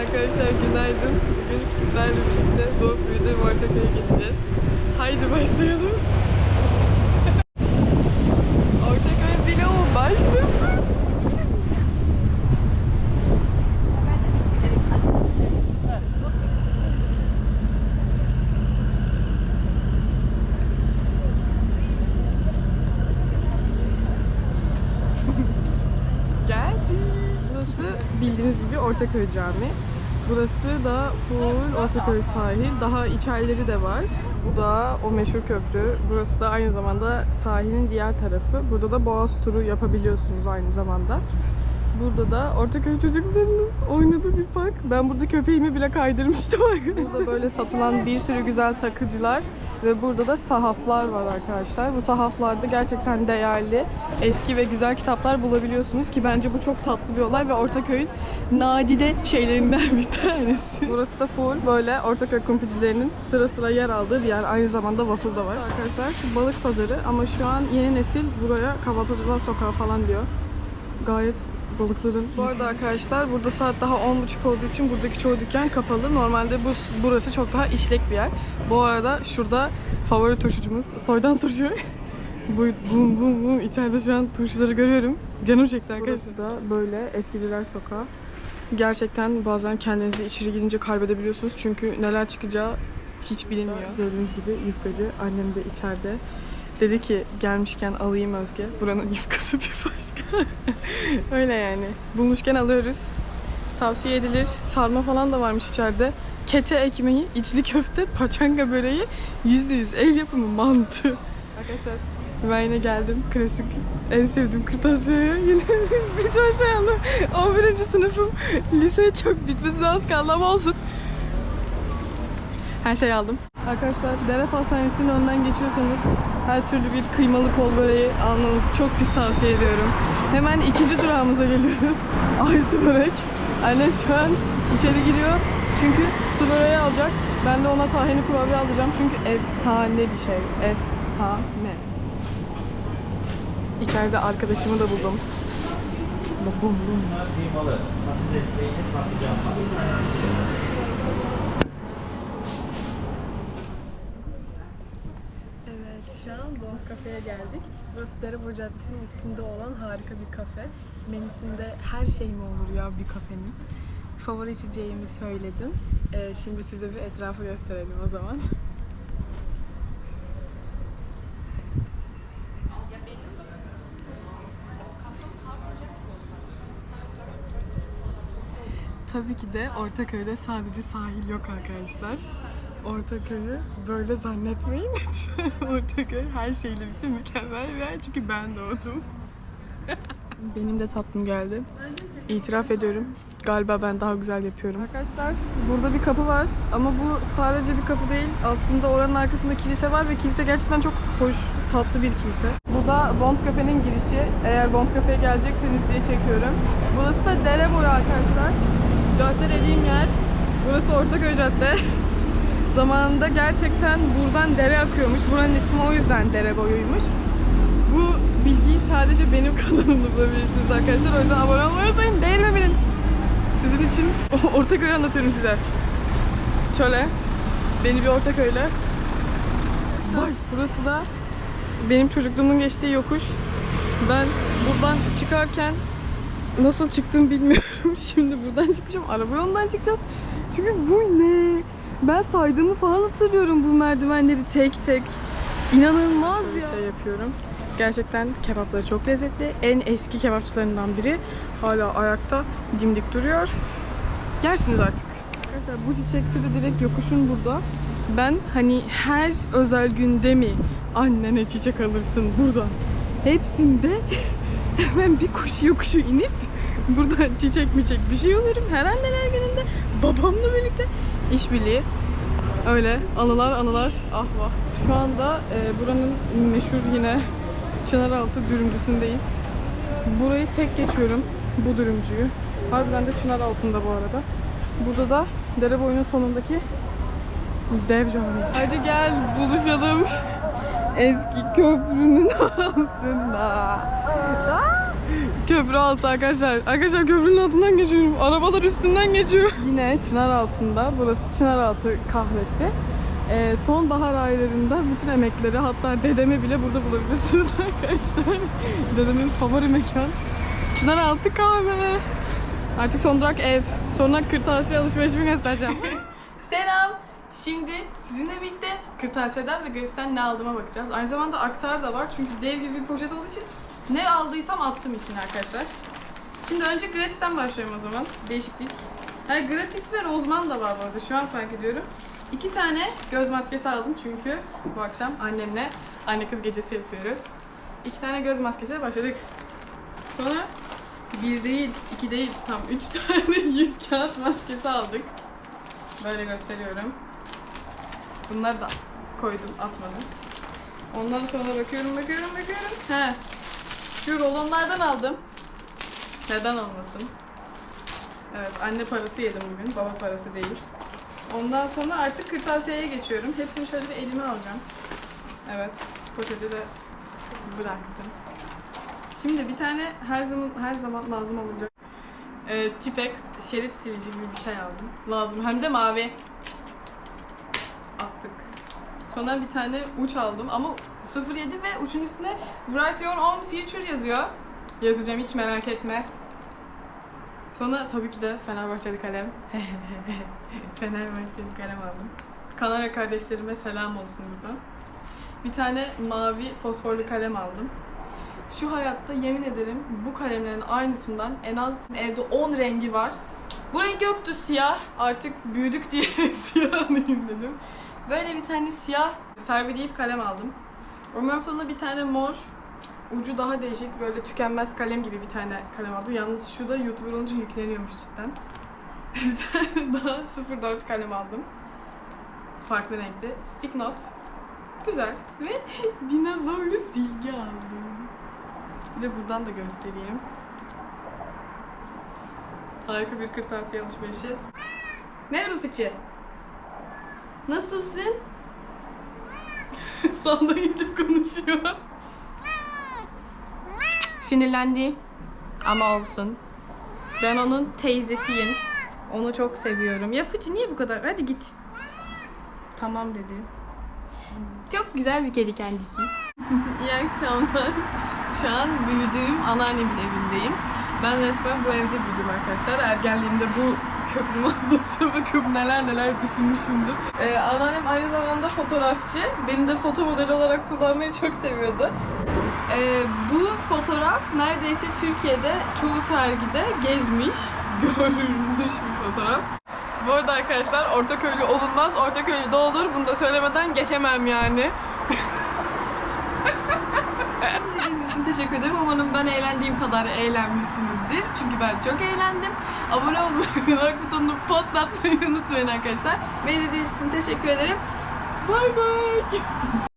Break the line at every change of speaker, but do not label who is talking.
Arkadaşlar günaydın. Bugün sizlerle birlikte Doğup Büyüdüğüm Ortaköy'e gideceğiz. Haydi başlayalım. Ortaköy vlogu başlasın. Geldik. Burası bildiğiniz gibi Ortaköy Camii. Burası da full Ortaköy sahil. Daha içerileri de var. Bu da o meşhur köprü. Burası da aynı zamanda sahilin diğer tarafı. Burada da Boğaz turu yapabiliyorsunuz aynı zamanda. Burada da Ortaköy çocuklarının oynadığı bir park. Ben burada köpeğimi bile kaydırmıştım arkadaşlar. Burada böyle satılan bir sürü güzel takıcılar ve burada da sahaflar var arkadaşlar. Bu sahaflarda gerçekten değerli, eski ve güzel kitaplar bulabiliyorsunuz ki bence bu çok tatlı bir olay ve Ortaköy'ün nadide şeylerinden bir tanesi. Burası da full böyle Ortaköy kumpicilerinin sıra sıra yer aldığı bir yer. Aynı zamanda waffle da var. Arkadaşlar şu balık pazarı ama şu an yeni nesil buraya kahvaltıcılar sokağı falan diyor gayet balıkların. Bu arada arkadaşlar burada saat daha 10.30 olduğu için buradaki çoğu dükkan kapalı. Normalde bu burası çok daha işlek bir yer. Bu arada şurada favori turşucumuz soydan turşu. bu bum bum bum içeride şu an turşuları görüyorum. Canım çekti arkadaşlar. Burası da böyle eskiciler sokağı. Gerçekten bazen kendinizi içeri gidince kaybedebiliyorsunuz. Çünkü neler çıkacağı hiç bilinmiyor. Gördüğünüz gibi yufkacı. Annem de içeride. Dedi ki gelmişken alayım Özge. Buranın yufkası bir başka. Öyle yani. Bulmuşken alıyoruz. Tavsiye edilir. Sarma falan da varmış içeride. Kete ekmeği, içli köfte, paçanga böreği, %100 el yapımı mantı. Arkadaşlar ben yine geldim. Klasik en sevdiğim kırtasiye. Yine bitme şey aldım. 11. sınıfım. Lise çok bitmesine az kaldı ama olsun. Her şey aldım. Arkadaşlar Dere Pastanesi'nin önünden geçiyorsanız her türlü bir kıymalı kol böreği almanızı çok pis tavsiye ediyorum. Hemen ikinci durağımıza geliyoruz. Aysu börek. Annem şu an içeri giriyor. Çünkü su böreği alacak. Ben de ona tahini kurabiye alacağım. Çünkü efsane bir şey. Efsane. İçeride arkadaşımı da buldum. Bum bum.
Bunlar var.
Evet, şu an Bond Cafe'ye geldik. Burası Derebolu Caddesi'nin üstünde olan harika bir kafe. Menüsünde her şey mi olur ya bir kafenin? Favori içeceğimi söyledim. Ee, şimdi size bir etrafı gösterelim o zaman. Tabii ki de Ortaköy'de sadece sahil yok arkadaşlar. Ortaköy'ü böyle zannetmeyin. Ortaköy her şeyle birlikte mükemmel bir yer çünkü ben doğdum. Benim de tatlım geldi. İtiraf ediyorum. Galiba ben daha güzel yapıyorum. Arkadaşlar burada bir kapı var ama bu sadece bir kapı değil. Aslında oranın arkasında kilise var ve kilise gerçekten çok hoş, tatlı bir kilise. Bu da Bond Cafe'nin girişi. Eğer Bond Cafe'ye gelecekseniz diye çekiyorum. Burası da dere boyu arkadaşlar. Cadde dediğim yer. Burası Ortaköy Cadde. Zamanında gerçekten buradan dere akıyormuş. Buranın ismi o yüzden dere boyuymuş. Bu bilgiyi sadece benim kanalımda bulabilirsiniz arkadaşlar. O yüzden abone olmayı unutmayın. Değerime bilin. Sizin için Ortaköy'ü anlatıyorum size. Şöyle. Beni bir Ortaköy'le. Vay. Burası da benim çocukluğumun geçtiği yokuş. Ben buradan çıkarken nasıl çıktım bilmiyorum. Şimdi buradan çıkacağım. Araba yolundan çıkacağız. Çünkü bu ne? Ben saydığımı falan hatırlıyorum bu merdivenleri tek tek. İnanılmaz ya. Şey yapıyorum. Gerçekten kebapları çok lezzetli. En eski kebapçılarından biri. Hala ayakta dimdik duruyor. Yersiniz artık. Arkadaşlar bu çiçekçi de direkt yokuşun burada. Ben hani her özel günde mi annene çiçek alırsın burada. Hepsinde hemen bir koşu yokuşu inip burada çiçek miçek bir şey alırım. Her anneler gününde babamla birlikte işbirliği. Öyle anılar anılar ah vah. Şu anda e, buranın meşhur yine Çınaraltı dürümcüsündeyiz. Burayı tek geçiyorum bu dürümcüyü. Harbiden de çınar altında bu arada. Burada da dere boyunun sonundaki dev cami. Hadi gel buluşalım. Eski köprünün altında. Aa! Köprü altı arkadaşlar. Arkadaşlar köprünün altından geçiyorum. Arabalar üstünden geçiyor. Yine Çınar altında. Burası Çınaraltı kahvesi. Ee, sonbahar aylarında bütün emekleri hatta dedemi bile burada bulabilirsiniz arkadaşlar. Dedemin favori mekan. Çınaraltı kahve. Artık son durak ev. Sonra kırtasiye alışverişimi göstereceğim. Selam. Şimdi sizinle birlikte kırtasiyeden ve gratis'ten ne aldığıma bakacağız. Aynı zamanda aktar da var çünkü dev gibi bir poşet olduğu için ne aldıysam attım için arkadaşlar. Şimdi önce gratis'ten başlıyorum o zaman. Değişiklik. Hayır gratis ve rozman da var bu arada şu an fark ediyorum. İki tane göz maskesi aldım çünkü bu akşam annemle anne kız gecesi yapıyoruz. İki tane göz maskesiyle başladık. Sonra bir değil, iki değil, tam üç tane yüz kağıt maskesi aldık. Böyle gösteriyorum. Bunları da koydum, atmadım. Ondan sonra bakıyorum, bakıyorum, bakıyorum. He. Şu rolonlardan aldım. Neden olmasın? Evet, anne parası yedim bugün, baba parası değil. Ondan sonra artık kırtasiyeye geçiyorum. Hepsini şöyle bir elime alacağım. Evet, poşeti de bıraktım. Şimdi bir tane her zaman her zaman lazım olacak. Ee, Tipex şerit silici gibi bir şey aldım. Lazım hem de mavi. Attık. Sonra bir tane uç aldım ama 07 ve uçun üstünde Write Your Own Future yazıyor. Yazacağım hiç merak etme. Sonra tabii ki de Fenerbahçeli kalem. Fenerbahçeli kalem aldım. Kanarya kardeşlerime selam olsun buradan. Bir tane mavi fosforlu kalem aldım. Şu hayatta yemin ederim bu kalemlerin aynısından en az evde 10 rengi var. Bu renk yoktu siyah. Artık büyüdük diye siyah alayım dedim. Böyle bir tane siyah servileyip kalem aldım. Ondan sonra bir tane mor ucu daha değişik böyle tükenmez kalem gibi bir tane kalem aldım. Yalnız şu da YouTuber olunca yükleniyormuş cidden. bir tane daha 04 kalem aldım. Farklı renkte. Stick note. Güzel. Ve dinozorlu silgi aldım. Bir de buradan da göstereyim. Harika bir kırtasiye alışverişi. Merhaba Fıçı. Nasılsın? Gidip konuşuyor. Sinirlendi. Ama olsun. Ben onun teyzesiyim. Onu çok seviyorum. Ya Fıçı niye bu kadar? Hadi git. Tamam dedi. Çok güzel bir kedi kendisi. İyi akşamlar. Şu an büyüdüğüm anneannemin evindeyim. Ben resmen bu evde büyüdüm arkadaşlar. Ergenliğimde bu köprü mağazasına bakıp neler neler düşünmüşümdür. Ee, anneannem aynı zamanda fotoğrafçı. Beni de foto modeli olarak kullanmayı çok seviyordu. Ee, bu fotoğraf neredeyse Türkiye'de çoğu sergide gezmiş, görülmüş bir fotoğraf. Bu arada arkadaşlar Ortaköylü olunmaz, Ortaköylü de olur. Bunu da söylemeden geçemem yani. İçin teşekkür ederim. Umarım ben eğlendiğim kadar eğlenmişsinizdir. Çünkü ben çok eğlendim. Abone olmayı, like butonunu patlatmayı unutmayın arkadaşlar. Beni için teşekkür ederim. Bay bay.